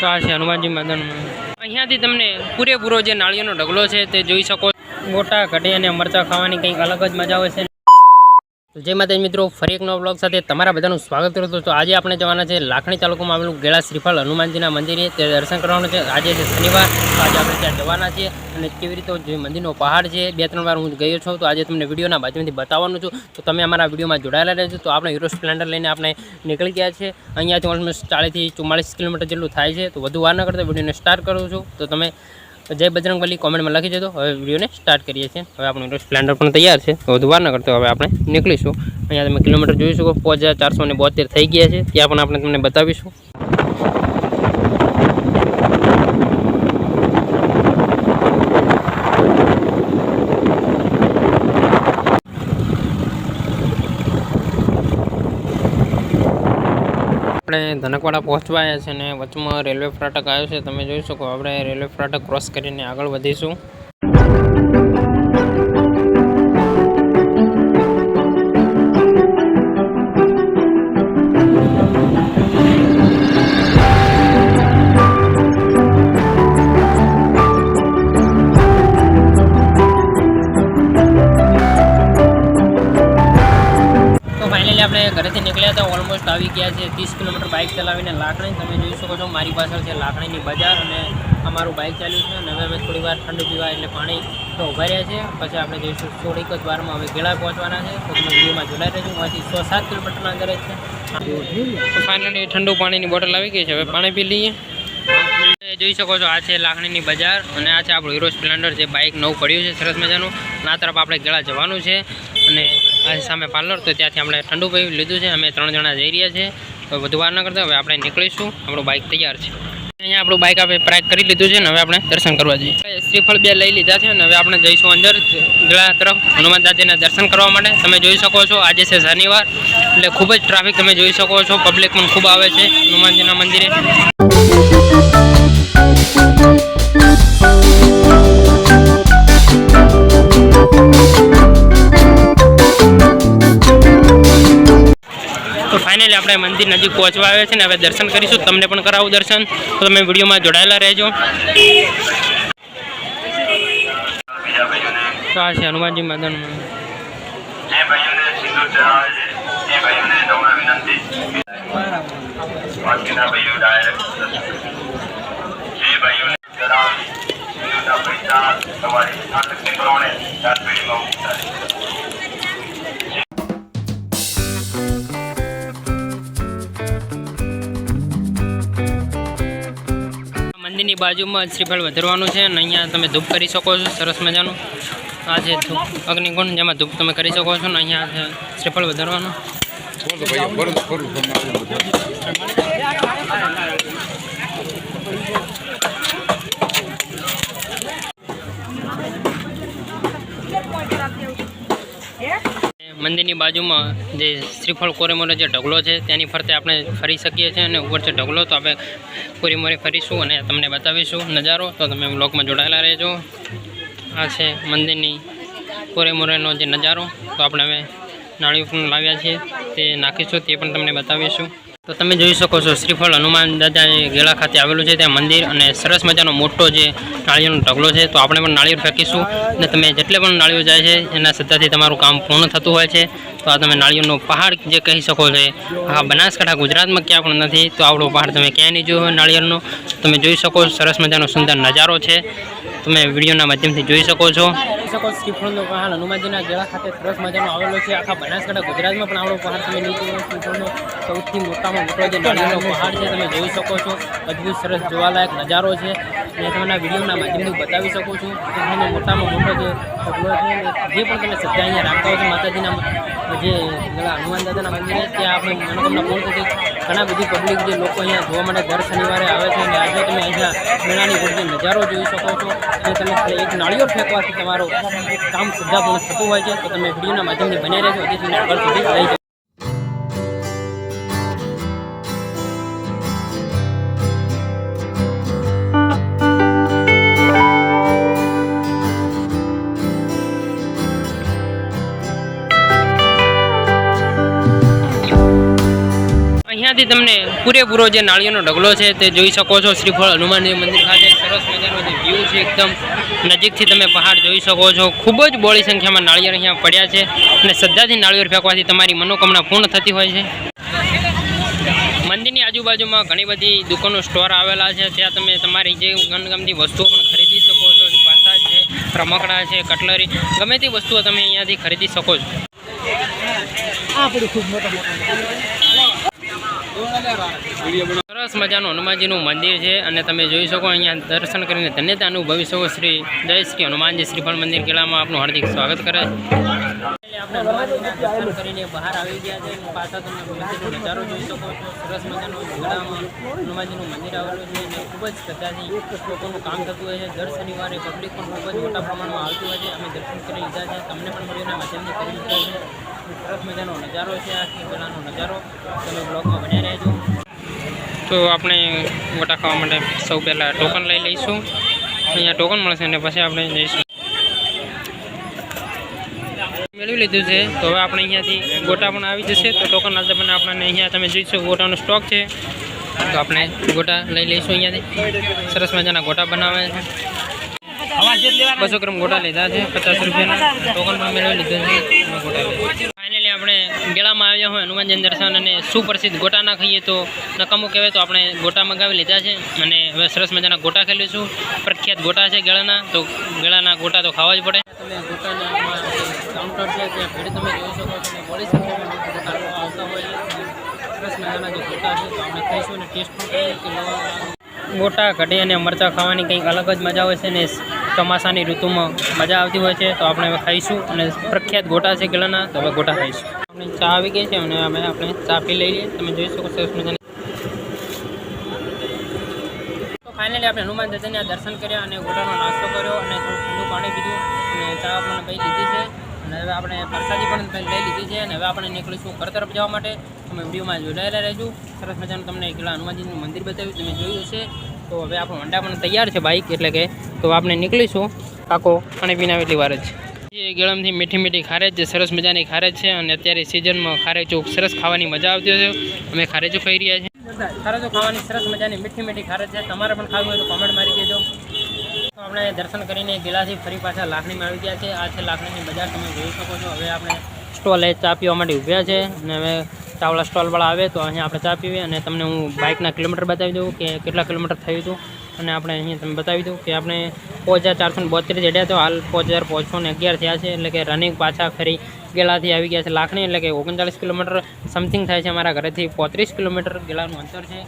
તો આ છે, હનુમાનજી માતાનું અહીંયાથી તમને પૂરેપૂરો જે નાળિયેરનો ઢગલો છે તે જોઈ શકો. મોટા કઢી અને મરચાં ખાવાની કંઈક અલગ જ મજા આવે છે. જય માતાજી મિત્રો, ફરી એક નવા બ્લોગ સાથે તમારા બધાનું સ્વાગત કરું છું. તો આજે આપણે જવાના છે લાખણી તાલુકામાં આવેલું ગેળા શ્રીફળ હનુમાનજીના મંદિરે. તે દર્શન કરવાનું છે. આજે છે શનિવાર, તો આજે આપણે ત્યાં જવાના છીએ અને કેવી રીતે જે મંદિરનો પહાડ છે, બે ત્રણ વાર હું ગયો છું, તો આજે તમને વિડીયોના માધ્યમથી બતાવવાનું છું. તો તમે અમારા વિડીયોમાં જોડાયેલા રહેજો. તો આપણે હીરો સ્પ્લેન્ડર લઈને આપણે નીકળી ગયા છે અહીંયાથી ઓલમોસ્ટ ચાળીસથી ચુમ્માળીસ કિલોમીટર જેટલું થાય છે. તો વધુ વાર ન કરતા વિડીયોને સ્ટાર્ટ કરું છું. તો તમે જય બજરંગબલી કોમેન્ટમાં લખી દેજો. હવે વિડીયોને સ્ટાર્ટ કરીએ છીએ. હવે આપણું સ્પ્લેન્ડર પણ તૈયાર છે. તો વધુ વાર ન કરતો હવે આપણે નીકળીશું. અહીંયા તમે કિલોમીટર જોઈ શકો. પાંચ હજાર ચારસો ને બોતેર થઈ ગયા છે. ત્યાં પણ આપણે તમને બતાવીશું. આપણે ધનકવાડા પહોંચવાયા છે અને વચમાં રેલવે ફાટક આવ્યો છે, તમે જોઈ શકો. આપણે રેલવે ફાટક ક્રોસ કરીને આગળ વધીશું. આવી ગયા છે. ત્રીસ કિલોમીટર બાઇક ચલાવીને લાકડી તમે જોઈ શકો છો, મારી પાછળ છે લાકડીની બજાર અને અમારું બાઇક ચાલ્યું છે. અને હવે થોડી વાર ઠંડુ પીવા એટલે પાણી તો ઊભા રહ્યા છે. પછી આપણે જઈશું થોડીક જ વારમાં હવે ગેળા પહોંચવાના છે. તો તમે વિડીયોમાં જોડાઈ રહેજો. અહીંથી સો સાત કિલોમીટરના અંતરે છે. ફાઇનલી ઠંડુ પાણીની બોટલ આવી ગઈ છે. હવે પાણી પી લઈએ. જોઈ શકો છો, આ છે લાખણીની બજાર અને આ છે આપણું હીરો સ્પ્લેન્ડર જે બાઇક નવું પડ્યું છે સરસ મજાનું. અને આ તરફ આપણે ગેળા જવાનું છે. અને આ સામે પાર્લર, તો ત્યાંથી આપણે ઠંડુ પી લીધું છે. અમે ત્રણ જણા જઈ રહ્યા છે તો વધુ વાર ન કરતા, હવે આપણે નીકળીશું. આપણું બાઇક તૈયાર છે. અહીંયા આપણું બાઇક આપણે પ્રાઇક કરી લીધું છે ને, હવે આપણે દર્શન કરવા જઈએ. શ્રીફળ બે લઈ લીધા છે અને હવે આપણે જઈશું અંદર ગળા તરફ, હનુમાન દાદાના દર્શન કરવા માટે. તમે જોઈ શકો છો, આજે છે શનિવાર, એટલે ખૂબ જ ટ્રાફિક તમે જોઈ શકો છો. પબ્લિક પણ ખૂબ આવે છે હનુમાનજીના મંદિરે. આપણે મંદિર નજીક પહોંચવા આવ્યા છે ને હવે દર્શન કરીશું. તમને પણ કરાવું દર્શન. તો તમે વિડીયોમાં જોડાયેલા રહેજો. તો આ છે હનુમાનજી માતાનું મંદિર. જે મંદિરની બાજુમાં શ્રીફળ વધારવાનું છે અને અહીંયા તમે ધૂપ કરી શકો છો, સરસ મજાનું. આ છે અગ્નિકુંડ જેમાં ધૂપ તમે કરી શકો છો ને અહીંયા શ્રીફળ વધારવાનું. મંદિરની બાજુમાં જે શ્રીફળ કોરેમોરે જે ઢગલો છે, તેની ફરતે આપણે ફરી શકીએ છીએ અને ઉપર છે ઢગલો તો આપણે કોરેમોરે ફરીશું અને તમને બતાવીશું નજારો. તો તમે બ્લોકમાં જોડાયેલા રહેજો. આ છે મંદિરની કોરેમોરેનો જે નજારો. તો આપણે હવે નાળિયું પણ લાવ્યા છીએ, તે નાખીશું, તે પણ તમને બતાવીશું. તો તમે જોઈ શકો છો, શ્રીફળ હનુમાન દાદા ગેલા ખાતે આવેલું છે, ત્યાં મંદિર અને સરસ મજાનો મોટો જે નાળિયેરનો ઢગલો છે, તો આપણે પણ નાળિયેર ફેંકીશું અને તમે જેટલે પણ નાળિયો જાય છે, એના સત્તાથી તમારું કામ પૂર્ણ થતું હોય છે. તો આ તમે નાળિયેરનો પહાડ જે કહી શકો છો, આ બનાસકાંઠા ગુજરાતમાં ક્યાં પણ નથી, તો આવડો પહાડ તમે ક્યાંય નહીં જોયો નાળિયેરનો. તમે જોઈ શકો સરસ મજાનો સુંદર નજારો છે. તમે વિડીયોના માધ્યમથી જોઈ શકો છો. જોઈ શકો શ્રીફળનો પહાડ હનુમાનજીના ગેળા ખાતે સરસ મજાનો આવેલો છે. આખા બનાસકાંઠા ગુજરાતમાં પણ આવડો પહાડ તમે નહીં શ્રીફળનો સૌથી મોટામાં મોટો જે નાળિયેરનો પહાડ છે, તમે જોઈ શકો છો. અદભુત સરસ જોવાલાયક નજારો છે. અને તમને વિડીયોના માધ્યમથી બતાવી શકો છો શ્રીફળનો મોટામાં મોટો જે ઢગલો જે પણ તમે શ્રદ્ધા અહીંયા રાખતા હોય છે, માતાજીના જે હનુમાન દાદાના મંદિરે, ત્યાં આપણે મનોકામના પૂર્ણ થતી ઘણા બધી પબ્લિક જે લોકો અહીંયા જોવા માટે દર શનિવારે આવે છે અને આજે તમે અહીંયા મેળાની જે નજારો જોઈ શકો છો અને તમે એક નાળિયેર ફેંકવાથી તમારું કામ પણ થતું હોય છે, તો તમે વિડીયોના માધ્યમથી બની રહેજો. હજી તમને આગળ સુધી લઈ અહીંયાથી તમને પૂરેપૂરો જે નાળિયેરનો ઢગલો છે તે જોઈ શકો છો. શ્રીફળ હનુમાનજી મંદિર ખાતે સરસ મજાનો જે વ્યૂ છે એકદમ નજીકથી તમે પહાડ જોઈ શકો છો. ખૂબ જ બોળી સંખ્યામાં નાળિયેર અહીંયા પડ્યા છે અને શ્રદ્ધાથી નાળિયેર ફેંકવાથી તમારી મનોકામના પૂર્ણ થતી હોય છે. મંદિરની આજુબાજુમાં ઘણી બધી દુકાનો સ્ટોર આવેલા છે. ત્યાં તમે તમારી જે ગમગમતી વસ્તુઓ પણ ખરીદી શકો છો. પાસા છે, રમકડા છે, કટલરી, ગમે તે વસ્તુઓ તમે અહીંયાથી ખરીદી શકો છો. સરસ મજાનું હનુમાનજીનું મંદિર છે અને તમે જોઈ શકો અહીંયા દર્શન કરીને ધન્યતા અનુભવી શકો શ્રી જય શ્રી હનુમાનજી શ્રીફળ મંદિર કિલ્લામાં આપનું હાર્દિક સ્વાગત કરે. આપણે હનુમાનજીના દર્શન કરીને બહાર આવી ગયા છે. પાછા તમે મંદિરનો નજારો જોઈ શકો સરસ મજાનું હનુમાનજીનું મંદિર આવેલું છે ખૂબ જ લોકોનું કામ થતું હોય છે. દર શનિવારે પબ્લિક પણ ખૂબ જ મોટા પ્રમાણમાં આવતું હોય છે. અમે દર્શન કરી લીધા છે. તમને પણ સરસ મજાનો નજારો છે. આ કિલ્લાનો નજારો તમે બ્લોગમાં બન્યા રહેજો. તો આપણે ગોટા ખાવા માટે સૌ પહેલાં ટોકન લઈ લઈશું. અહીંયા ટોકન મળશે અને પછી આપણે જઈશું. મેળવી લીધું છે. તો હવે આપણે અહીંયાથી ગોટા પણ આવી જશે. તો ટોકન આજે પણ આપણને અહીંયા તમે જોઈશું ગોટાનો સ્ટોક છે. તો આપણે ગોટા લઈ લઈશું અહીંયાથી. સરસ મજાના ગોટા બનાવે છે. બસો ગ્રામ ગોટા લીધા છે. પચાસ રૂપિયાના ટોકન પણ મેળવી લીધું છે. ગોટા ગેળામાં આવ્યા હોય હનુમાનજી દર્શન અને સુપ્રસિદ્ધ ગોટા ના ખાઈએ તો નકામું કહેવાય તો આપણે ગોટા મંગાવી લીધા છે અને હવે સરસ મજાના ગોટા ખાઈ લઈશું પ્રખ્યાત ગોટા છે ગેળાના તો ગેળાના ગોટા તો ખાવા જ પડે. તમે ગોટાના કાઉન્ટર છે ત્યાં ભીડ તમે જોઈ શકો છો બોલી સંખ્યામાં ગોટા આવતા હોય સરસ મજાના જે ગોટા છે તો આપણે ખાઈશું અને ટેસ્ટ પણ કરીએ ગોટા કઢી અને મરચાં ખાવાની કંઈક અલગ જ મજા હોય છે ને ચોમાસાની ઋતુમાં મજા આવતી હોય છે તો આપણે હવે ખાઈશું અને પ્રખ્યાત ગોટા છે ગેળાના તો હવે ગોટા ખાઈશું. આપણે ચા આવી ગઈ છે અને હવે આપણે ચા પી લઈ લઈએ. તમે જોઈ શકો સરસ મજાની તો ફાઇનલી આપણે હનુમાન દાદાના દર્શન કર્યા અને ગોટાનો નાસ્તો કર્યો અને ઠંડુ પાણી પીધું અને ચા પણ પી લીધી છે. અને હવે આપણે પ્રસાદી પણ લઈ લીધી છે અને હવે આપણે નીકળીશું ઘર તરફ જવા માટે. તમે વિડીયોમાં જોડાયેલા રહેજો. સરસ મજાનું તમને એકલા હનુમાનજીનું મંદિર બતાવ્યું, તમે જોયું હશે. તો હવે આપણો હોન્ડા પણ તૈયાર છે બાઇક એટલે કે તો આપણે નીકળીશું. કાકો અને પીના એટલી વાર જ. એ ગળમથી મીઠી મીઠી ખારેજ છે, સરસ મજાની ખારેજ છે અને અત્યારે સિઝનમાં ખારેજો સરસ ખાવાની મજા આવતી છે. અમે ખારેજો ખાઈ રહ્યા છીએ. ખારેચો ખાવાની સરસ મજાની મીઠી મીઠી ખારેજ છે. તમારે પણ ખાવી હોય તો કોમેન્ટ મારી દેજો. તો આપણે દર્શન કરીને ગેલાથી ફરી પાછા લાખણીમાં આવી ગયા છે. આ છે લાખણીની બજાર. તમે જોઈ શકો છો. હવે આપણે સ્ટોલે ચા પીવા માટે ઊભ્યા છે અને હવે ચાવલા સ્ટોલવાળા આવે તો અહીંયા આપણે ચા પીવીએ અને તમને હું બાઇકના કિલોમીટર બતાવી દઉં કે કેટલા કિલોમીટર થયું હતું. અને આપણે અહીંયા તમને બતાવી દઉં કે આપણે પાંચ હજાર ચારસો ને બોત્રીસ ચડ્યા તો હાલ પાંચ હજાર પાંચસો ને અગિયાર થયા છે. એટલે કે રનિંગ પાછા ફરી ગેલાથી આવી ગયા છે. લાખણી એટલે કે ઓગણચાલીસ કિલોમીટર સમથિંગ થાય છે અમારા ઘરેથી. પોત્રીસ કિલોમીટર ગેલાનું અંતર છે.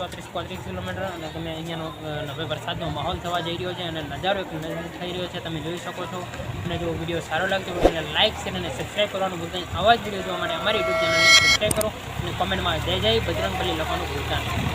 ચોત્રીસ, પોત્રીસ કિલોમીટર અને તમે અહીંયાનો હવે વરસાદનો માહોલ થવા જઈ રહ્યો છે અને નજારો એક નજર થઈ રહ્યો છે. તમે જોઈ શકો છો. અને જો વીડિયો સારો લાગતો હોય તો લાઇક શેર અને સબસ્ક્રાઈબ કરવાનું ભૂલતા નહીં. આવા જ વીડિયો જોવા માટે અમારી યુટ્યુબ ચેનલને સબસ્ક્રાઈબ કરો અને કોમેન્ટમાં જય જય. બજરંગબલી લખવાનું ભૂલતા નહીં.